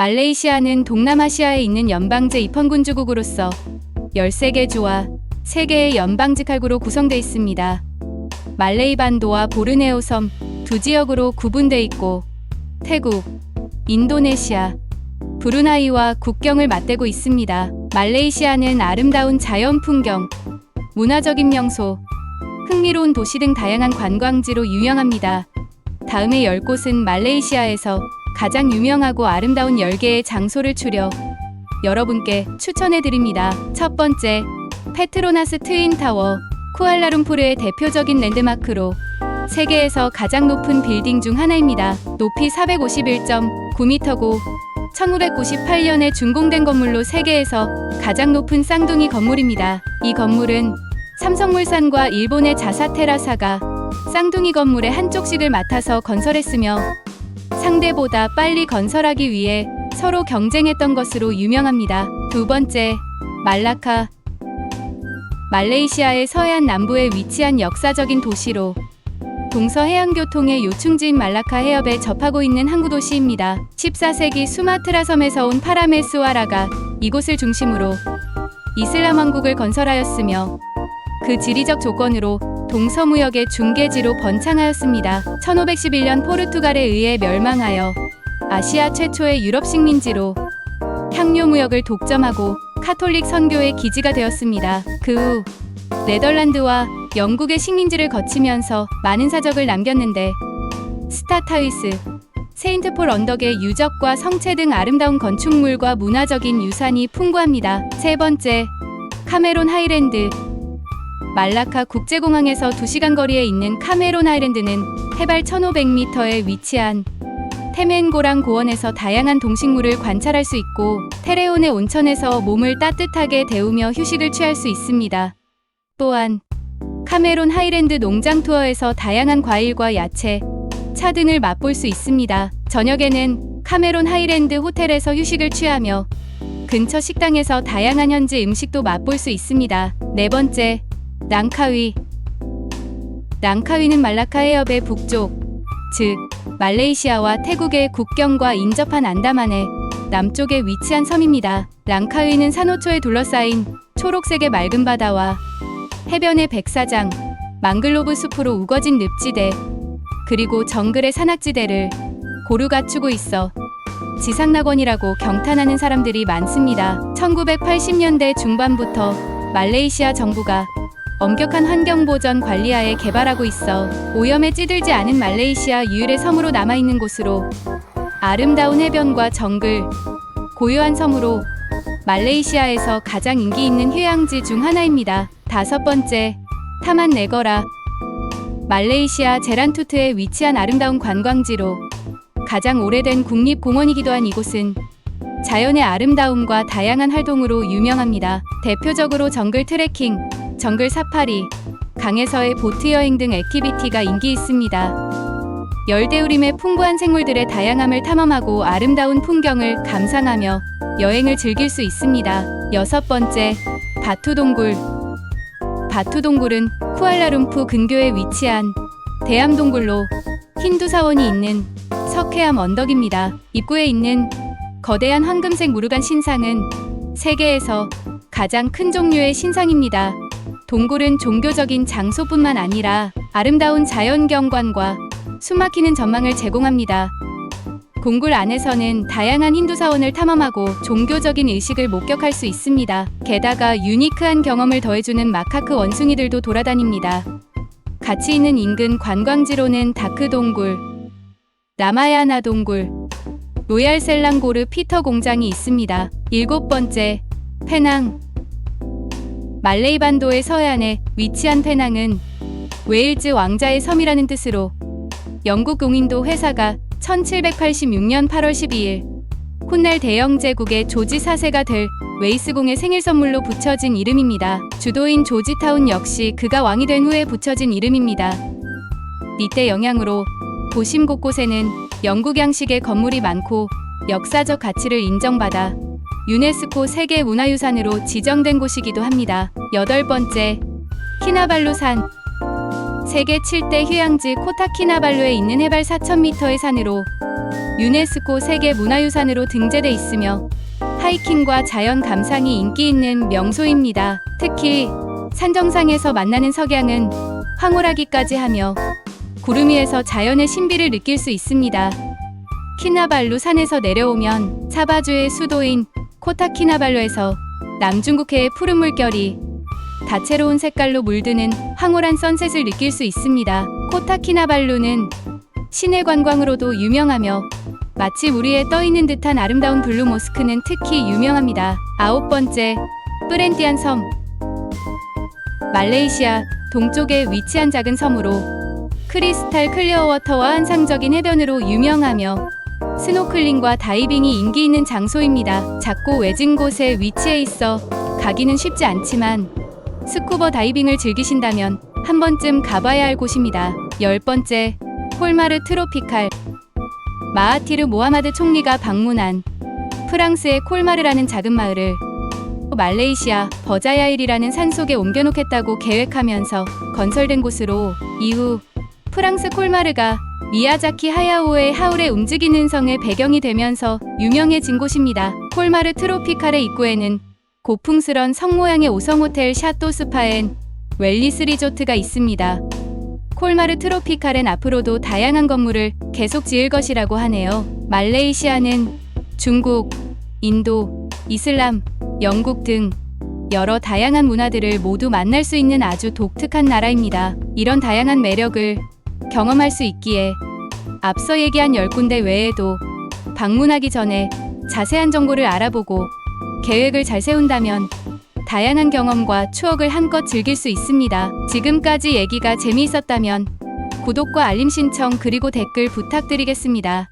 말레이시아는 동남아시아에 있는 연방제 입헌군주국으로서 13개 주와 3개의 연방직 할구로 구성되어 있습니다. 말레이 반도와 보르네오 섬 두 지역으로 구분돼 있고 태국, 인도네시아, 브루나이와 국경을 맞대고 있습니다. 말레이시아는 아름다운 자연 풍경, 문화적인 명소, 흥미로운 도시 등 다양한 관광지로 유명합니다. 다음의 10곳은 말레이시아에서 가장 유명하고 아름다운 10개의 장소를 추려 여러분께 추천해 드립니다. 첫 번째, 페트로나스 트윈타워, 쿠알라룸푸르의 대표적인 랜드마크로 세계에서 가장 높은 빌딩 중 하나입니다. 높이 451.9m고 1998년에 준공된 건물로 세계에서 가장 높은 쌍둥이 건물입니다. 이 건물은 삼성물산과 일본의 자사 테라사가 쌍둥이 건물의 한쪽씩을 맡아서 건설했으며 상대보다 빨리 건설하기 위해 서로 경쟁했던 것으로 유명합니다. 두 번째, 말라카. 말레이시아의 서해안 남부에 위치한 역사적인 도시로 동서해안교통의 요충지인 말라카 해협에 접하고 있는 항구 도시입니다. 14세기 수마트라 섬에서 온 파라메 스와라가 이곳을 중심으로 이슬람 왕국을 건설하였으며 그 지리적 조건으로 동서무역의 중계지로 번창하였습니다. 1511년 포르투갈에 의해 멸망하여 아시아 최초의 유럽 식민지로 향료 무역을 독점하고 카톨릭 선교의 기지가 되었습니다. 그 후 네덜란드와 영국의 식민지를 거치면서 많은 사적을 남겼는데 스타타위스, 세인트폴 언덕의 유적과 성체 등 아름다운 건축물과 문화적인 유산이 풍부합니다. 세 번째, 카메론 하이랜드. 말라카 국제공항에서 2시간 거리에 있는 카메론 하이랜드는 해발 1500m에 위치한 테멘고랑 고원에서 다양한 동식물을 관찰할 수 있고 테레온의 온천에서 몸을 따뜻하게 데우며 휴식을 취할 수 있습니다. 또한 카메론 하이랜드 농장 투어에서 다양한 과일과 야채, 차 등을 맛볼 수 있습니다. 저녁에는 카메론 하이랜드 호텔에서 휴식을 취하며 근처 식당에서 다양한 현지 음식도 맛볼 수 있습니다. 네 번째, 랑카위. 랑카위는 말라카 해협의 북쪽, 즉 말레이시아와 태국의 국경과 인접한 안다만의 남쪽에 위치한 섬입니다. 랑카위는 산호초에 둘러싸인 초록색의 맑은 바다와 해변의 백사장, 망글로브 숲으로 우거진 늪지대, 그리고 정글의 산악지대를 고루 갖추고 있어 지상낙원이라고 경탄하는 사람들이 많습니다. 1980년대 중반부터 말레이시아 정부가 엄격한 환경 보전 관리하에 개발하고 있어 오염에 찌들지 않은 말레이시아 유일의 섬으로 남아 있는 곳으로 아름다운 해변과 정글, 고요한 섬으로 말레이시아에서 가장 인기 있는 휴양지 중 하나입니다. 다섯 번째, 타만 네거라. 말레이시아 제란투트에 위치한 아름다운 관광지로 가장 오래된 국립공원이기도 한 이곳은 자연의 아름다움과 다양한 활동으로 유명합니다. 대표적으로 정글 트레킹, 정글 사파리, 강에서의 보트 여행 등 액티비티가 인기 있습니다. 열대우림의 풍부한 생물들의 다양함을 탐험하고 아름다운 풍경을 감상하며 여행을 즐길 수 있습니다. 여섯 번째, 바투동굴. 바투동굴은 쿠알라룸푸 근교에 위치한 대암동굴로 힌두 사원이 있는 석회암 언덕입니다. 입구에 있는 거대한 황금색 무르간 신상은 세계에서 가장 큰 종류의 신상입니다. 동굴은 종교적인 장소뿐만 아니라 아름다운 자연 경관과 숨막히는 전망을 제공합니다. 공굴 안에서는 다양한 힌두 사원을 탐험하고 종교적인 의식을 목격할 수 있습니다. 게다가 유니크한 경험을 더해주는 마카크 원숭이들도 돌아다닙니다. 가치 있는 인근 관광지로는 다크 동굴, 라마야나 동굴, 로얄 셀랑고르 피터 공장이 있습니다. 일곱 번째, 페낭. 말레이 반도의 서해안에 위치한 페낭은 웨일즈 왕자의 섬이라는 뜻으로 영국 공인도 회사가 1786년 8월 12일 훗날 대영 제국의 조지 4세가 될 웨이스공의 생일 선물로 붙여진 이름입니다. 주도인 조지타운 역시 그가 왕이 된 후에 붙여진 이름입니다. 이때 영향으로 도심 곳곳에는 영국 양식의 건물이 많고 역사적 가치를 인정받아 유네스코 세계 문화유산으로 지정된 곳이기도 합니다. 여덟 번째, 키나발루산. 세계 7대 휴양지 코타키나발루에 있는 해발 4,000m의 산으로 유네스코 세계 문화유산으로 등재돼 있으며 하이킹과 자연 감상이 인기 있는 명소입니다. 특히 산 정상에서 만나는 석양은 황홀하기까지 하며 구름 위에서 자연의 신비를 느낄 수 있습니다. 키나발루 산에서 내려오면 사바주의 수도인 코타키나발루에서 남중국해의 푸른 물결이 다채로운 색깔로 물드는 황홀한 선셋을 느낄 수 있습니다. 코타키나발루는 시내 관광으로도 유명하며 마치 물 위에 떠 있는 듯한 아름다운 블루 모스크는 특히 유명합니다. 아홉 번째, 뿌렌티안 섬. 말레이시아 동쪽에 위치한 작은 섬으로 크리스탈 클리어 워터와 환상적인 해변으로 유명하며 스노클링과 다이빙이 인기 있는 장소입니다. 작고 외진 곳에 위치해 있어 가기는 쉽지 않지만 스쿠버 다이빙을 즐기신다면 한 번쯤 가봐야 할 곳입니다. 열 번째, 폴마르 트로피칼. 마하티르 모하마드 총리가 방문한 프랑스의 콜마르라는 작은 마을을 말레이시아 버자야일이라는 산속에 옮겨놓겠다고 계획하면서 건설된 곳으로 이후 프랑스 콜마르가 미야자키 하야오의 하울의 움직이는 성의 배경이 되면서 유명해진 곳입니다. 콜마르 트로피칼의 입구에는 고풍스런 성 모양의 5성 호텔 샤또 스파엔 웰리스 리조트가 있습니다. 콜마르 트로피칼엔 앞으로도 다양한 건물을 계속 지을 것이라고 하네요. 말레이시아는 중국, 인도, 이슬람, 영국 등 여러 다양한 문화들을 모두 만날 수 있는 아주 독특한 나라입니다. 이런 다양한 매력을 경험할 수 있기에 앞서 얘기한 10군데 외에도 방문하기 전에 자세한 정보를 알아보고 계획을 잘 세운다면 다양한 경험과 추억을 한껏 즐길 수 있습니다. 지금까지 얘기가 재미있었다면 구독과 알림 신청 그리고 댓글 부탁드리겠습니다.